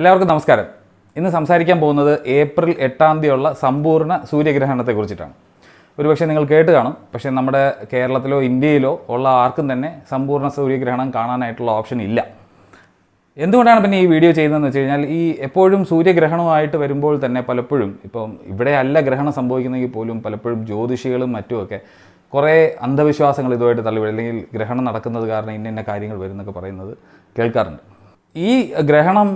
എല്ലാവർക്കും നമസ്കാരം. ഇന്ന് സംസാരിക്കാൻ പോകുന്നത് ഏപ്രിൽ എട്ടാം തീയതിയുള്ള സമ്പൂർണ സൂര്യഗ്രഹണത്തെ കുറിച്ചിട്ടാണ്. ഒരുപക്ഷെ നിങ്ങൾ കേട്ട് കാണും. പക്ഷേ നമ്മുടെ കേരളത്തിലോ ഇന്ത്യയിലോ ഉള്ള ആർക്കും തന്നെ സമ്പൂർണ സൂര്യഗ്രഹണം കാണാനായിട്ടുള്ള ഓപ്ഷൻ ഇല്ല. എന്തുകൊണ്ടാണ് പിന്നെ ഈ വീഡിയോ ചെയ്യുന്നതെന്ന് വെച്ച് കഴിഞ്ഞാൽ ഈ എപ്പോഴും സൂര്യഗ്രഹണമായിട്ട് വരുമ്പോൾ തന്നെ പലപ്പോഴും ഇപ്പം ഇവിടെ അല്ല ഗ്രഹണം സംഭവിക്കുന്നെങ്കിൽ പോലും പലപ്പോഴും ജ്യോതിഷികളും മറ്റുമൊക്കെ കുറേ അന്ധവിശ്വാസങ്ങൾ ഇതുമായിട്ട് തള്ളിവിടും. അല്ലെങ്കിൽ ഗ്രഹണം നടക്കുന്നത് കാരണം ഇന്ന ഇന്ന കാര്യങ്ങൾ വരുന്നൊക്കെ പറയുന്നത് കേൾക്കാറുണ്ട്. ഈ ഗ്രഹണം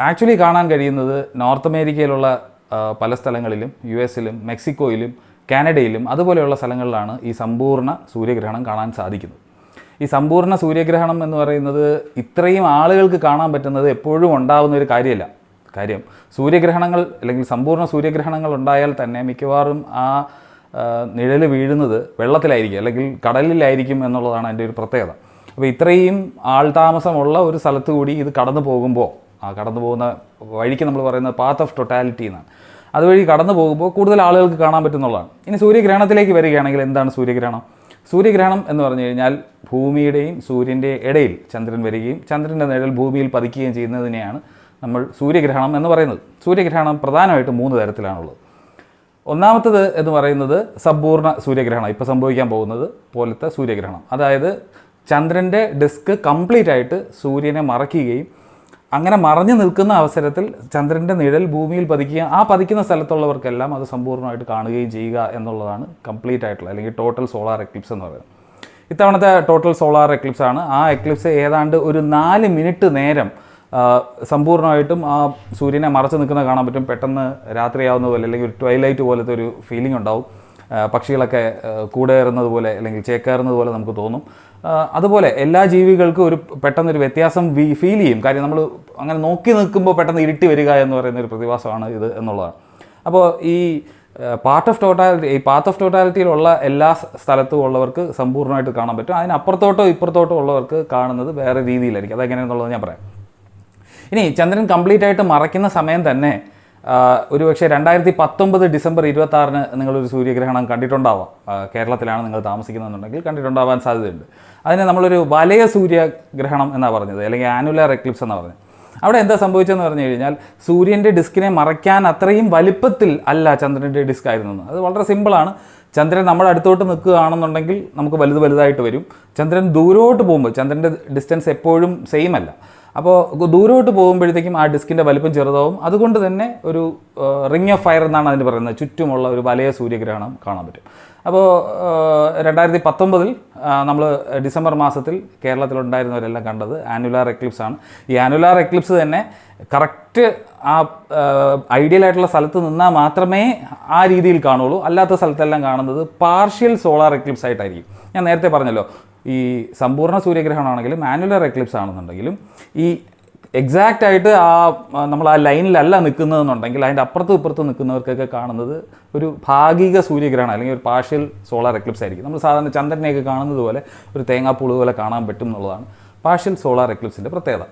ആക്ച്വലി കാണാൻ കഴിയുന്നത് നോർത്ത് അമേരിക്കയിലുള്ള പല സ്ഥലങ്ങളിലും യു എസിലും മെക്സിക്കോയിലും കാനഡയിലും അതുപോലെയുള്ള സ്ഥലങ്ങളിലാണ് ഈ സമ്പൂർണ സൂര്യഗ്രഹണം കാണാൻ സാധിക്കുന്നത്. ഈ സമ്പൂർണ സൂര്യഗ്രഹണം എന്ന് പറയുന്നത് ഇത്രയും ആളുകൾക്ക് കാണാൻ പറ്റുന്നത് എപ്പോഴും ഉണ്ടാകുന്ന ഒരു കാര്യമല്ല. കാര്യം സൂര്യഗ്രഹണങ്ങൾ അല്ലെങ്കിൽ സമ്പൂർണ സൂര്യഗ്രഹണങ്ങൾ ഉണ്ടായാൽ തന്നെ മിക്കവാറും ആ നിഴൽ വീഴുന്നത് വെള്ളത്തിലായിരിക്കും അല്ലെങ്കിൽ കടലിലായിരിക്കും എന്നുള്ളതാണ് അതിന്റെ ഒരു പ്രത്യേകത. അപ്പോൾ ഇത്രയും ആൾതാമസമുള്ള ഒരു സ്ഥലത്ത് കൂടി ഇത് കടന്നു പോകുമ്പോൾ ആ കടന്നു പോകുന്ന വഴിക്ക് നമ്മൾ പറയുന്നത് പാത്ത് ഓഫ് ടൊട്ടാലിറ്റി എന്നാണ്. അതുവഴി കടന്നു പോകുമ്പോൾ കൂടുതൽ ആളുകൾക്ക് കാണാൻ പറ്റുന്നുള്ളതാണ്. ഇനി സൂര്യഗ്രഹണത്തിലേക്ക് വരികയാണെങ്കിൽ എന്താണ് സൂര്യഗ്രഹണം? സൂര്യഗ്രഹണം എന്ന് പറഞ്ഞു കഴിഞ്ഞാൽ ഭൂമിയുടെയും സൂര്യന്റെ ഇടയിൽ ചന്ദ്രൻ വരികയും ചന്ദ്രന്റെ നിഴൽ ഭൂമിയിൽ പതിക്കുകയും ചെയ്യുന്നതിനെയാണ് നമ്മൾ സൂര്യഗ്രഹണം എന്ന് പറയുന്നത്. സൂര്യഗ്രഹണം പ്രധാനമായിട്ടും മൂന്ന് തരത്തിലാണുള്ളത്. ഒന്നാമത്തത് എന്ന് പറയുന്നത് സമ്പൂർണ സൂര്യഗ്രഹണം ഇപ്പോൾ സംഭവിക്കാൻ പോകുന്നത് പോലത്തെ സൂര്യഗ്രഹണം. അതായത് ചന്ദ്രന്റെ ഡിസ്ക് കംപ്ലീറ്റ് ആയിട്ട് സൂര്യനെ മറയ്ക്കുകയും അങ്ങനെ മറഞ്ഞു നിൽക്കുന്ന അവസരത്തിൽ ചന്ദ്രന്റെ നിഴൽ ഭൂമിയിൽ പതിക്കുക ആ പതിക്കുന്ന സ്ഥലത്തുള്ളവർക്കെല്ലാം അത് സമ്പൂർണമായിട്ട് കാണുകയും ചെയ്യുക എന്നുള്ളതാണ് കംപ്ലീറ്റ് ആയിട്ടുള്ള അല്ലെങ്കിൽ ടോട്ടൽ സോളാർ എക്ലിപ്സ് എന്ന് പറയുന്നത്. ഇത്തവണത്തെ ടോട്ടൽ സോളാർ എക്ലിപ്സ് ആണ്. ആ എക്ലിപ്സ് ഏതാണ്ട് ഒരു നാല് മിനിറ്റ് നേരം സമ്പൂർണമായിട്ടും ആ സൂര്യനെ മറച്ചു നിൽക്കുന്ന കാണാൻ പറ്റും. പെട്ടെന്ന് രാത്രിയാവുന്ന പോലെ അല്ലെങ്കിൽ ഒരു ട്വൈലൈറ്റ് പോലത്തെ ഒരു ഫീലിംഗ് ഉണ്ടാവും. പക്ഷികളൊക്കെ കൂടേറുന്നത് പോലെ അല്ലെങ്കിൽ ചേക്കേറുന്നത് പോലെ നമുക്ക് തോന്നും. അതുപോലെ എല്ലാ ജീവികൾക്കും ഒരു പെട്ടെന്നൊരു വ്യത്യാസം ഫീൽ ചെയ്യും. കാര്യം നമ്മൾ അങ്ങനെ നോക്കി നിൽക്കുമ്പോൾ പെട്ടെന്ന് ഇരുട്ടി വരിക എന്ന് പറയുന്ന ഒരു പ്രതിഭാസമാണ് ഇത് എന്നുള്ളതാണ്. അപ്പോൾ ഈ പാർട്ട് ഓഫ് ടോട്ടാലിറ്റി ഈ പാത്ത് ഓഫ് ടോട്ടാലിറ്റിയിലുള്ള എല്ലാ സ്ഥലത്തും ഉള്ളവർക്ക് സമ്പൂർണമായിട്ട് കാണാൻ പറ്റും. അതിനപ്പുറത്തോട്ടോ ഇപ്പുറത്തോട്ടോ ഉള്ളവർക്ക് കാണുന്നത് വേറെ രീതിയിലായിരിക്കും. അതെങ്ങനെയാണെന്നുള്ളത് ഞാൻ പറയാം. ഇനി ചന്ദ്രൻ കംപ്ലീറ്റ് ആയിട്ട് മറയ്ക്കുന്ന സമയം തന്നെ ഒരുപക്ഷെ രണ്ടായിരത്തി പത്തൊമ്പത് ഡിസംബർ ഇരുപത്തി ആറിന് നിങ്ങളൊരു സൂര്യഗ്രഹണം കണ്ടിട്ടുണ്ടാവാം. കേരളത്തിലാണ് നിങ്ങൾ താമസിക്കുന്നതെന്നുണ്ടെങ്കിൽ കണ്ടിട്ടുണ്ടാവാൻ സാധ്യതയുണ്ട്. അതിനെ നമ്മളൊരു വലയ സൂര്യഗ്രഹണം എന്നാണ് പറഞ്ഞത് അല്ലെങ്കിൽ ആനുലർ എക്ലിപ്സ് എന്ന് പറഞ്ഞത്. അവിടെ എന്താ സംഭവിച്ചതെന്ന് പറഞ്ഞു കഴിഞ്ഞാൽ സൂര്യന്റെ ഡിസ്കിനെ മറയ്ക്കാൻ അത്രയും വലിപ്പത്തിൽ അല്ല ചന്ദ്രന്റെ ഡിസ്ക് ആയിരുന്നു. അത് വളരെ സിമ്പിളാണ്. ചന്ദ്രൻ നമ്മുടെ അടുത്തോട്ട് നിൽക്കുകയാണെന്നുണ്ടെങ്കിൽ നമുക്ക് വലുത് വലുതായിട്ട് വരും. ചന്ദ്രൻ ദൂരോട്ട് പോകുമ്പോൾ ചന്ദ്രന്റെ ഡിസ്റ്റൻസ് എപ്പോഴും സെയിം അല്ല. അപ്പോൾ ദൂരോട്ട് പോകുമ്പോഴത്തേക്കും ആ ഡിസ്കിന്റെ വലിപ്പം ചെറുതാവും. അതുകൊണ്ട് തന്നെ ഒരു റിങ് ഓഫ് ഫയർ എന്നാണ് അതിന് പറയുന്നത്. ചുറ്റുമുള്ള ഒരു വലയ സൂര്യഗ്രഹണം കാണാൻ പറ്റും. അപ്പോൾ രണ്ടായിരത്തി പത്തൊമ്പതിൽ നമ്മൾ ഡിസംബർ മാസത്തിൽ കേരളത്തിലുണ്ടായിരുന്നവരെല്ലാം കണ്ടത് ആനുലാർ എക്ലിപ്സ് ആണ്. ഈ ആനുലാർ എക്ലിപ്സ് തന്നെ കറക്റ്റ് ആ ഐഡിയൽ ആയിട്ടുള്ള സ്ഥലത്ത് നിന്നാൽ മാത്രമേ ആ രീതിയിൽ കാണുള്ളൂ അല്ലാത്ത സ്ഥലത്തെല്ലാം കാണുന്നത് പാർഷ്യൽ സോളാർ എക്ലിപ്സ് ആയിട്ടായിരിക്കും. ഞാൻ നേരത്തെ പറഞ്ഞല്ലോ ഈ സമ്പൂർണ സൂര്യഗ്രഹണമാണെങ്കിലും ആനുലർ എക്ലിപ്സ് ആണെന്നുണ്ടെങ്കിലും ഈ എക്സാക്റ്റ് ആയിട്ട് ആ നമ്മൾ ആ ലൈനിലല്ല നിൽക്കുന്നതെന്നുണ്ടെങ്കിൽ അതിന്റെ അപ്പുറത്ത് ഇപ്പുറത്ത് നിൽക്കുന്നവർക്കൊക്കെ കാണുന്നത് ഒരു ഭാഗിക സൂര്യഗ്രഹണം അല്ലെങ്കിൽ ഒരു പാർഷ്യൽ സോളാർ എക്ലിപ്സ് ആയിരിക്കും. നമ്മൾ സാധാരണ ചന്ദ്രനെയൊക്കെ കാണുന്നത് പോലെ ഒരു തേങ്ങാപ്പൂൾ പോലെ കാണാൻ പറ്റും എന്നുള്ളതാണ് പാർഷ്യൽ സോളാർ എക്ലിപ്സിന്റെ പ്രത്യേകത.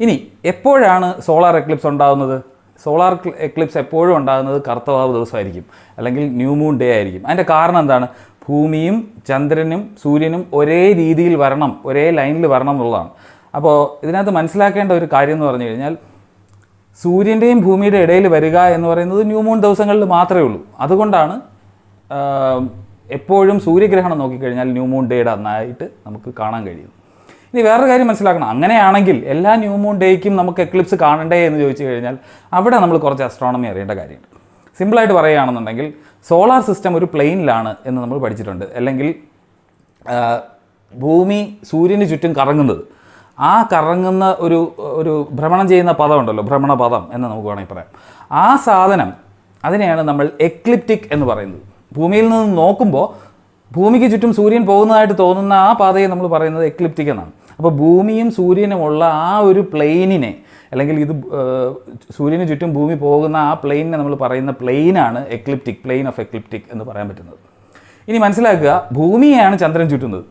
ഇനി എപ്പോഴാണ് സോളാർ എക്ലിപ്സ് ഉണ്ടാകുന്നത്? സോളാർ എക്ലിപ്സ് എപ്പോഴും ഉണ്ടാകുന്നത് കർത്തവാവ് ദിവസമായിരിക്കും അല്ലെങ്കിൽ ന്യൂ മൂൺ ഡേ ആയിരിക്കും. അതിന്റെ കാരണം എന്താണ്? ഭൂമിയും ചന്ദ്രനും സൂര്യനും ഒരേ രീതിയിൽ വരണം ഒരേ ലൈനിൽ വരണം എന്നുള്ളതാണ്. അപ്പോൾ ഇതിനകത്ത് മനസ്സിലാക്കേണ്ട ഒരു കാര്യം എന്ന് പറഞ്ഞു കഴിഞ്ഞാൽ സൂര്യന്റെയും ഭൂമിയുടെ ഇടയിൽ വരിക എന്ന് പറയുന്നത് ന്യൂ മൂൺ ദിവസങ്ങളിൽ മാത്രമേ ഉള്ളൂ. അതുകൊണ്ടാണ് എപ്പോഴും സൂര്യഗ്രഹണം നോക്കിക്കഴിഞ്ഞാൽ ന്യൂ മൂൺ ഡേയുടെ അന്നായിട്ട് നമുക്ക് കാണാൻ കഴിയും ഇനി വേറൊരു കാര്യം മനസ്സിലാക്കണം. അങ്ങനെയാണെങ്കിൽ എല്ലാ ന്യൂ മൂൺ ഡേയ്ക്കും നമുക്ക് എക്ലിപ്സ് കാണണ്ടേ എന്ന് ചോദിച്ചു കഴിഞ്ഞാൽ അവിടെ നമ്മൾ കുറച്ച് അസ്ട്രോണമി അറിയേണ്ട കാര്യമുണ്ട്. സിമ്പിളായിട്ട് പറയുകയാണെന്നുണ്ടെങ്കിൽ സോളാർ സിസ്റ്റം ഒരു പ്ലെയിനിലാണ് എന്ന് നമ്മൾ പഠിച്ചിട്ടുണ്ട്. അല്ലെങ്കിൽ ഭൂമി സൂര്യന് ചുറ്റും കറങ്ങുന്നത്. ആ കറങ്ങുന്ന ഒരു ഒരു ഭ്രമണം ചെയ്യുന്ന പദം ഉണ്ടല്ലോ ഭ്രമണപദം എന്ന് നമുക്ക് വേണമെങ്കിൽ പറയാം. ആ സാധനം അതിനെയാണ് നമ്മൾ എക്ലിപ്റ്റിക് എന്ന് പറയുന്നത്. ഭൂമിയിൽ നിന്ന് നോക്കുമ്പോൾ ഭൂമിക്ക് ചുറ്റും സൂര്യൻ പോകുന്നതായിട്ട് തോന്നുന്ന ആ പാതയെ നമ്മൾ പറയുന്നത് എക്ലിപ്റ്റിക് എന്നാണ്. അപ്പോൾ ഭൂമിയും സൂര്യനുമുള്ള ആ ഒരു പ്ലെയിനിനെ അല്ലെങ്കിൽ ഇത് സൂര്യന് ചുറ്റും ഭൂമി പോകുന്ന ആ പ്ലെയിനിനെ നമ്മൾ പറയുന്ന പ്ലെയിനാണ് എക്ലിപ്റ്റിക് പ്ലെയിൻ ഓഫ് എക്ലിപ്റ്റിക് എന്ന് പറയാൻ പറ്റുന്നത്. ഇനി മനസ്സിലാക്കുക ഭൂമിയെയാണ് ചന്ദ്രൻ ചുറ്റുന്നത്.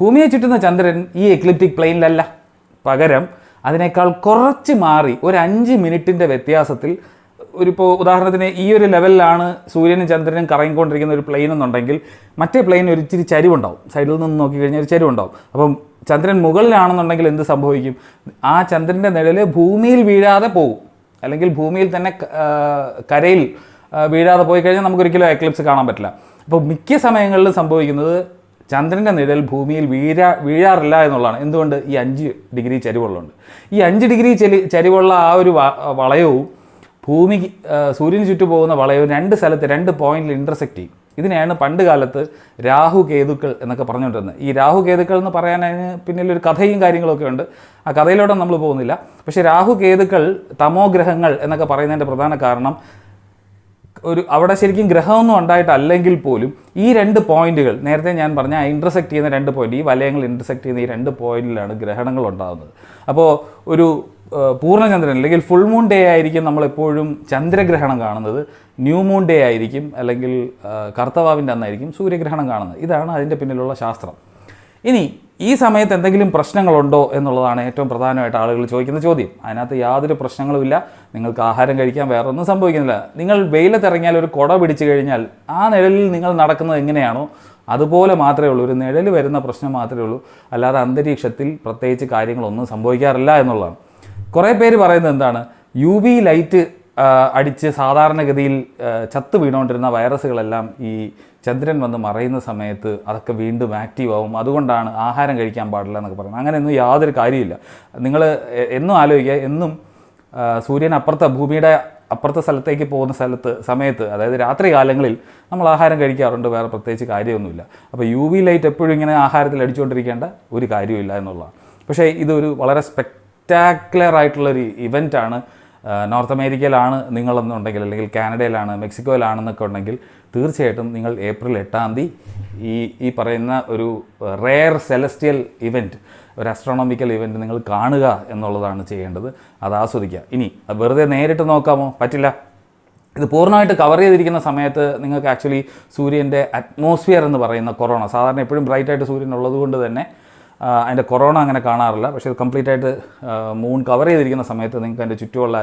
ഭൂമിയെ ചുറ്റുന്ന ചന്ദ്രൻ ഈ എക്ലിപ്റ്റിക് പ്ലെയിനിലല്ല. പകരം അതിനേക്കാൾ കുറച്ച് മാറി ഒരു അഞ്ച് മിനിറ്റിന്റെ വ്യത്യാസത്തിൽ ഒരു ഇപ്പോൾ ഉദാഹരണത്തിന് ഈ ഒരു ലെവലിലാണ് സൂര്യനും ചന്ദ്രനും കറങ്ങിക്കൊണ്ടിരിക്കുന്ന ഒരു പ്ലെയിൻ എന്നുണ്ടെങ്കിൽ മറ്റേ പ്ലെയിൻ ഒരു ഇച്ചിരി ചരിവുണ്ടാവും. സൈഡിൽ നിന്ന് നോക്കിക്കഴിഞ്ഞാൽ ഒരു ചരിവുണ്ടാവും. അപ്പം ചന്ദ്രൻ മുകളിലാണെന്നുണ്ടെങ്കിൽ എന്ത് സംഭവിക്കും? ആ ചന്ദ്രന്റെ നിഴൽ ഭൂമിയിൽ വീഴാതെ പോകും. അല്ലെങ്കിൽ ഭൂമിയിൽ തന്നെ കരയിൽ വീഴാതെ പോയി കഴിഞ്ഞാൽ നമുക്കൊരിക്കലും എക്ലിപ്സ് കാണാൻ പറ്റില്ല. അപ്പോൾ മിക്ക സമയങ്ങളിലും സംഭവിക്കുന്നത് ചന്ദ്രന്റെ നിഴൽ ഭൂമിയിൽ വീഴാ വീഴാറില്ല എന്നുള്ളതാണ്. എന്തുകൊണ്ട്? ഈ അഞ്ച് ഡിഗ്രി ചരിവുള്ളതുകൊണ്ട്. ഈ അഞ്ച് ഡിഗ്രി ചരിവുള്ള ആ ഒരു വളയവും ഭൂമി സൂര്യന് ചുറ്റു പോകുന്ന വളയവും രണ്ട് സ്ഥലത്ത് രണ്ട് പോയിന്റിൽ ഇന്റർസെക്റ്റ് ചെയ്യും. ഇതിനെയാണ് പണ്ട് കാലത്ത് രാഹു കേതുക്കൾ എന്നൊക്കെ പറഞ്ഞുകൊണ്ടിരുന്നത്. ഈ രാഹു കേതുക്കൾ എന്ന് പറയാൻ അതിന് പിന്നിൽ ഒരു കഥയും കാര്യങ്ങളൊക്കെ ഉണ്ട്. ആ കഥയിലോട്ട് നമ്മൾ പോകുന്നില്ല. പക്ഷേ രാഹു കേതുക്കൾ തമോ ഗ്രഹങ്ങൾ എന്നൊക്കെ പറയുന്നതിന്റെ പ്രധാന കാരണം ഒരു അവിടെ ശരിക്കും ഗ്രഹമൊന്നും ഉണ്ടായിട്ടല്ലെങ്കിൽ പോലും ഈ രണ്ട് പോയിന്റുകൾ നേരത്തെ ഞാൻ പറഞ്ഞ ഇന്റർസെക്ട് ചെയ്യുന്ന രണ്ട് പോയിന്റ് ഈ വലയങ്ങൾ ഇന്റർസെക്ട് ചെയ്യുന്ന ഈ രണ്ട് പോയിന്റിലാണ് ഗ്രഹണങ്ങൾ ഉണ്ടാകുന്നത്. അപ്പോൾ ഒരു പൂർണചന്ദ്രൻ അല്ലെങ്കിൽ ഫുൾ മൂൺ ഡേ ആയിരിക്കും നമ്മളെപ്പോഴും ചന്ദ്രഗ്രഹണം കാണുന്നത്. ന്യൂ മൂൺ ഡേ ആയിരിക്കും അല്ലെങ്കിൽ കർത്തവാവിന്റെ അന്നായിരിക്കും സൂര്യഗ്രഹണം കാണുന്നത്. ഇതാണ് അതിന്റെ പിന്നിലുള്ള ശാസ്ത്രം. ഇനി ഈ സമയത്ത് എന്തെങ്കിലും പ്രശ്നങ്ങളുണ്ടോ എന്നുള്ളതാണ് ഏറ്റവും പ്രധാനമായിട്ട് ആളുകൾ ചോദിക്കുന്ന ചോദ്യം. അതിനകത്ത് യാതൊരു പ്രശ്നങ്ങളുമില്ല. നിങ്ങൾക്ക് ആഹാരം കഴിക്കാൻ വേറെ ഒന്നും സംഭവിക്കുന്നില്ല. നിങ്ങൾ വെയിലത്തിറങ്ങിയാൽ ഒരു കുട പിടിച്ചു കഴിഞ്ഞാൽ ആ നിഴലിൽ നിങ്ങൾ നടക്കുന്നത് എങ്ങനെയാണോ അതുപോലെ മാത്രമേ ഉള്ളൂ. ഒരു നിഴൽ വരുന്ന പ്രശ്നം മാത്രമേ ഉള്ളൂ. അല്ലാതെ അന്തരീക്ഷത്തിൽ പ്രത്യേകിച്ച് കാര്യങ്ങളൊന്നും സംഭവിക്കാറില്ല എന്നുള്ളതാണ്. കുറേ പേര് പറയുന്നത് എന്താണ്? യു വി ലൈറ്റ് അടിച്ച് സാധാരണഗതിയിൽ ചത്ത് വീണുകൊണ്ടിരുന്ന വൈറസുകളെല്ലാം ഈ ചന്ദ്രൻ വന്ന് മറയുന്ന സമയത്ത് അതൊക്കെ വീണ്ടും ആക്റ്റീവ് ആവും. അതുകൊണ്ടാണ് ആഹാരം കഴിക്കാൻ പാടില്ല എന്നൊക്കെ പറയുന്നത്. അങ്ങനെയൊന്നും യാതൊരു കാര്യമില്ല നിങ്ങൾ എന്നും ആലോചിക്കുക. എന്നും സൂര്യൻ അപ്പുറത്തെ ഭൂമിയുടെ അപ്പുറത്തെ സ്ഥലത്തേക്ക് പോകുന്ന സ്ഥലത്ത് സമയത്ത് അതായത് രാത്രി കാലങ്ങളിൽ നമ്മൾ ആഹാരം കഴിക്കാറുണ്ട്. വേറെ പ്രത്യേകിച്ച് കാര്യമൊന്നുമില്ല. അപ്പോൾ യു വി ലൈറ്റ് എപ്പോഴും ഇങ്ങനെ ആഹാരത്തിൽ അടിച്ചുകൊണ്ടിരിക്കേണ്ട ഒരു കാര്യമില്ല എന്നുള്ളതാണ്. പക്ഷേ ഇതൊരു വളരെ സ്പെക്ടാക്കുലർ ആയിട്ടുള്ളൊരു ഇവന്റാണ് നോർത്ത് അമേരിക്കയിലാണ് നിങ്ങളെന്നുണ്ടെങ്കിൽ അല്ലെങ്കിൽ കാനഡയിലാണ് മെക്സിക്കോയിലാണെന്നൊക്കെ ഉണ്ടെങ്കിൽ തീർച്ചയായിട്ടും നിങ്ങൾ ഏപ്രിൽ എട്ടാം തീയതി ഈ ഈ പറയുന്ന ഒരു റെയർ സെലസ്റ്റിയൽ ഇവന്റ് ഒരു അസ്ട്രോണോമിക്കൽ ഇവന്റ് നിങ്ങൾ കാണുക എന്നുള്ളതാണ് ചെയ്യേണ്ടത്. അത് ആസ്വദിക്കുക. ഇനി വെറുതെ നേരിട്ട് നോക്കാമോ? പറ്റില്ല. ഇത് പൂർണമായിട്ട് കവർ ചെയ്തിരിക്കുന്ന സമയത്ത് നിങ്ങൾക്ക് ആക്ച്വലി സൂര്യന്റെ അറ്റ്മോസ്ഫിയർ എന്ന് പറയുന്ന കൊറോണ സാധാരണ എപ്പോഴും ബ്രൈറ്റായിട്ട് സൂര്യൻ ഉള്ളതുകൊണ്ട് തന്നെ അതിന്റെ കൊറോണ അങ്ങനെ കാണാറില്ല. പക്ഷേ കംപ്ലീറ്റ് ആയിട്ട് മൂൺ കവർ ചെയ്തിരിക്കുന്ന സമയത്ത് നിങ്ങൾക്ക് അതിന്റെ ചുറ്റുമുള്ള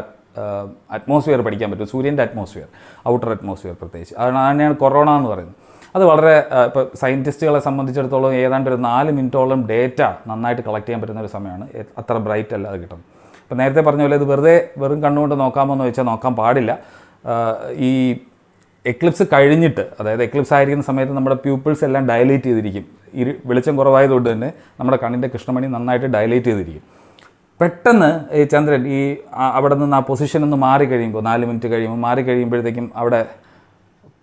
അറ്റ്മോസ്ഫിയർ പഠിക്കാൻ പറ്റും. സൂര്യന്റെ അറ്റ്മോസ്ഫിയർ ഔട്ടർ അറ്റ്മോസ്ഫിയർ പ്രത്യേകിച്ച്. അതാണ് തന്നെയാണ് കൊറോണ എന്ന് പറയുന്നത്. അത് വളരെ ഇപ്പോൾ സയന്റിസ്റ്റുകളെ സംബന്ധിച്ചിടത്തോളം ഏതാണ്ട് ഒരു നാല് മിനിറ്റോളം ഡേറ്റ നന്നായിട്ട് കളക്ട് ചെയ്യാൻ പറ്റുന്ന ഒരു സമയമാണ്. അത്ര ബ്രൈറ്റ് അല്ല അത് കിട്ടും ഇപ്പോൾ നേരത്തെ പറഞ്ഞ പോലെ ഇത് വെറുതെ വെറും കണ്ണുകൊണ്ട് നോക്കാമോ എന്ന് ചോദിച്ചാൽ നോക്കാൻ പാടില്ല. ഈ എക്ലിപ്സ് കഴിഞ്ഞിട്ട് അതായത് എക്ലിപ്സ് ആയിരിക്കുന്ന സമയത്ത് നമ്മുടെ പ്യൂപ്പിൾസ് എല്ലാം ഡയലേറ്റ് ചെയ്തിരിക്കും. ഇരു വെളിച്ചം കുറവായതുകൊണ്ട് തന്നെ നമ്മുടെ കണ്ണിന്റെ കൃഷ്ണമണി നന്നായിട്ട് ഡയലേറ്റ് ചെയ്തിരിക്കും. പെട്ടെന്ന് ഈ ചന്ദ്രൻ ഈ അവിടെ നിന്ന് ആ പൊസിഷൻ ഒന്ന് മാറി കഴിയുമ്പോൾ നാല് മിനിറ്റ് കഴിയുമ്പോൾ മാറി കഴിയുമ്പോഴത്തേക്കും അവിടെ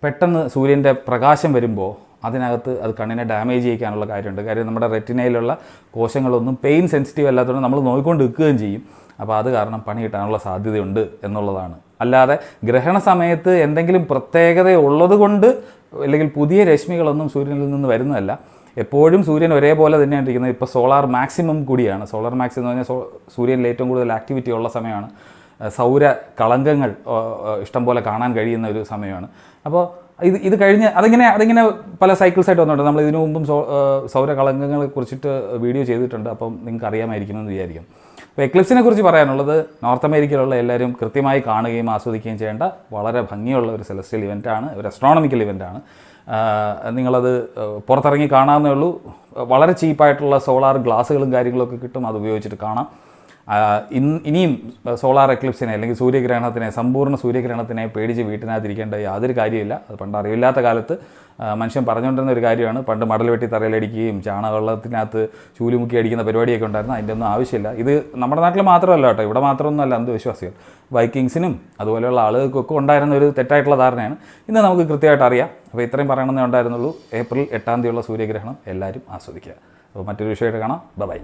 പെട്ടെന്ന് സൂര്യന്റെ പ്രകാശം വരുമ്പോൾ അതിനകത്ത് അത് കണ്ണിനെ ഡാമേജ് ചെയ്യിക്കാനുള്ള കാര്യമുണ്ട്. കാര്യം നമ്മുടെ റെറ്റിനയിലുള്ള കോശങ്ങളൊന്നും പെയിൻ സെൻസിറ്റീവ് അല്ലാത്തതുകൊണ്ട് നമ്മൾ നോക്കിക്കൊണ്ട് നിൽക്കുകയും ചെയ്യും. അപ്പോൾ അത് കാരണം പണി കിട്ടാനുള്ള സാധ്യതയുണ്ട് എന്നുള്ളതാണ്. അല്ലാതെ ഗ്രഹണ സമയത്ത് എന്തെങ്കിലും പ്രത്യേകത ഉള്ളത് കൊണ്ട് അല്ലെങ്കിൽ പുതിയ രശ്മികളൊന്നും സൂര്യനിൽ നിന്ന് വരുന്നതല്ല. എപ്പോഴും സൂര്യൻ ഒരേപോലെ തന്നെയാണ് ഇരിക്കുന്നത്. ഇപ്പോൾ സോളാർ മാക്സിമം കൂടിയാണ്. സോളാർ മാക്സിമം എന്ന് പറഞ്ഞാൽ സോ- സൂര്യനിൽ ഏറ്റവും കൂടുതൽ ആക്ടിവിറ്റി ഉള്ള സമയമാണ്. സൗര കളങ്കങ്ങൾ ഇഷ്ടംപോലെ കാണാൻ കഴിയുന്ന ഒരു സമയമാണ്. അപ്പോൾ ഇത് ഇത് കഴിഞ്ഞ് അതിങ്ങനെ അതിങ്ങനെ പല സൈക്കിൾസ് ആയിട്ട് വന്നിട്ടുണ്ട്. നമ്മൾ ഇതിനു മുമ്പും സൗര കളങ്കങ്ങളെ കുറിച്ചിട്ട് വീഡിയോ ചെയ്തിട്ടുണ്ട്. അപ്പം നിങ്ങൾക്ക് അറിയാമായിരിക്കുമെന്ന് വിചാരിക്കും. അപ്പോൾ എക്ലിപ്സിനെ കുറിച്ച് പറയാനുള്ളത് നോർത്ത് അമേരിക്കയിലുള്ള എല്ലാവരും കൃത്യമായി കാണുകയും ആസ്വദിക്കുകയും ചെയ്യേണ്ട വളരെ ഭംഗിയുള്ള ഒരു സെലസ്റ്റിയൽ ഇവന്റാണ് ഒരു അസ്ട്രോണമിക്കൽ ഇവന്റാണ് നിങ്ങളത് പുറത്തിറങ്ങി കാണാവുന്നേ ഉള്ളൂ. വളരെ ചീപ്പായിട്ടുള്ള സോളാർ ഗ്ലാസ്സുകളും കാര്യങ്ങളൊക്കെ കിട്ടും അത് ഉപയോഗിച്ചിട്ട് കാണാം. ഇനിയും സോളാർ എക്ലിപ്സിനെ അല്ലെങ്കിൽ സൂര്യഗ്രഹണത്തിനെ സമ്പൂർണ സൂര്യഗ്രഹണത്തിനെ പേടിച്ച് വീട്ടിനകത്തിരിക്കേണ്ട യാതൊരു കാര്യമില്ല അത് പണ്ട് അറിവില്ലാത്ത കാലത്ത് മനുഷ്യൻ പറഞ്ഞുകൊണ്ടിരുന്ന ഒരു കാര്യമാണ്. പണ്ട് മടൽ വെട്ടി തറയിലടിക്കുകയും ചാണകവെള്ളത്തിനകത്ത് ചൂലുമുക്കി അടിക്കുന്ന പരിപാടിയൊക്കെ ഉണ്ടായിരുന്നു. അതിന്റെ ഒന്നും ആവശ്യമില്ല. ഇത് നമ്മുടെ നാട്ടിൽ മാത്രമല്ല കേട്ടോ. ഇവിടെ മാത്രമൊന്നുമല്ല അന്ധവിശ്വാസികൾ. വൈക്കിങ്സിനും അതുപോലെയുള്ള ആളുകൾക്കൊക്കെ ഉണ്ടായിരുന്ന ഒരു തെറ്റായിട്ടുള്ള ധാരണയാണ്. ഇന്ന് നമുക്ക് കൃത്യമായിട്ട് അറിയാം. അപ്പോൾ ഇത്രയും പറയണമെന്നേ ഉണ്ടായിരുന്നുള്ളൂ. ഏപ്രിൽ എട്ടാം തീയതിയുള്ള സൂര്യഗ്രഹണം എല്ലാവരും ആസ്വദിക്കുക. അപ്പോൾ മറ്റൊരു വിഷയമായിട്ട് കാണാം. ബൈ.